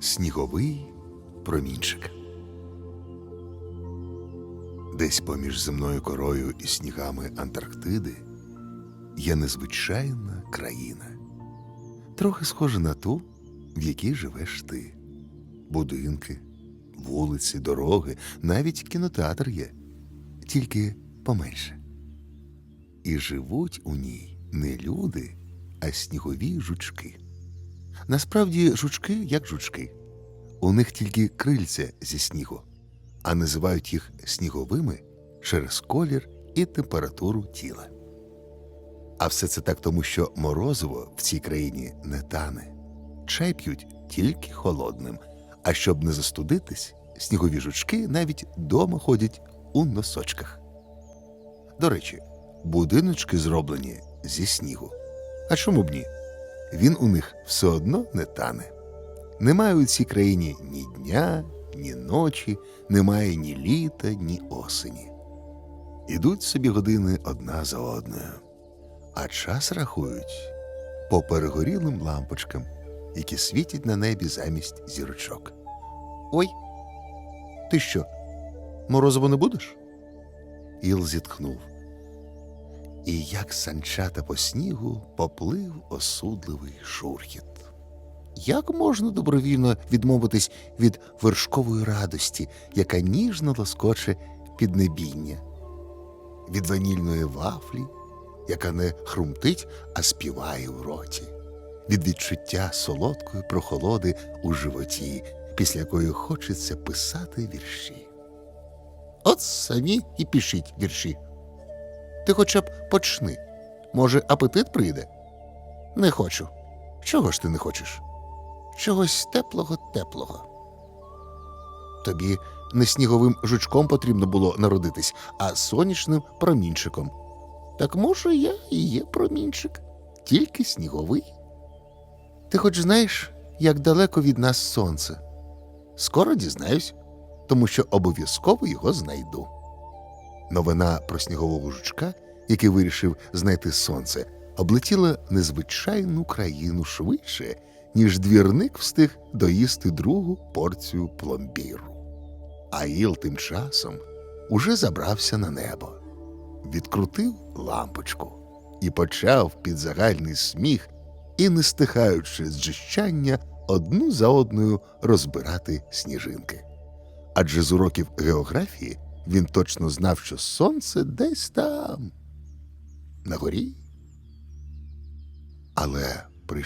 Сніговий промінчик. Десь поміж земною корою і снігами Антарктиди є незвичайна країна, трохи схожа на ту, в якій живеш ти. Будинки, вулиці, дороги, навіть кінотеатр є, тільки поменше. І живуть у ній не люди, а снігові жучки. Насправді жучки як жучки. У них тільки крильця зі снігу, а називають їх сніговими через колір і температуру тіла. А все це так тому, що морозиво в цій країні не тане. Чай п'ють тільки холодним. А щоб не застудитись, снігові жучки навіть дома ходять у носочках. До речі, будиночки зроблені зі снігу. А чому б ні? Він у них все одно не тане. Немає у цій країні ні дня, ні ночі, немає ні літа, ні осені. Ідуть собі години одна за одною, а час рахують по перегорілим лампочкам, які світять на небі замість зірочок. Ой, ти що, морозиво не будеш? Іл зітхнув. І як санчата по снігу поплив осудливий шурхіт. Як можна добровільно відмовитись від вершкової радості, яка ніжно лоскоче піднебіння, від ванільної вафлі, яка не хрумтить, а співає в роті, від відчуття солодкої прохолоди у животі, після якої хочеться писати вірші. От самі і пишіть вірші. Ти хоча б почни. Може, апетит прийде? Не хочу. Чого ж ти не хочеш? Чогось теплого теплого. Тобі не сніговим жучком потрібно було народитись, а сонячним промінчиком. Так може, я і є промінчик, тільки сніговий. Ти хоч знаєш, як далеко від нас сонце? Скоро дізнаюсь, тому що обов'язково його знайду. Новина про снігового жучка, який вирішив знайти сонце, облетіла незвичайну країну швидше, ніж двірник встиг доїсти другу порцію пломбіру. А Іл тим часом уже забрався на небо, відкрутив лампочку і почав під загальний сміх і, не стихаючи з джищання, одну за одною розбирати сніжинки. Адже з уроків географії він точно знав, що сонце десь там, на горі. Але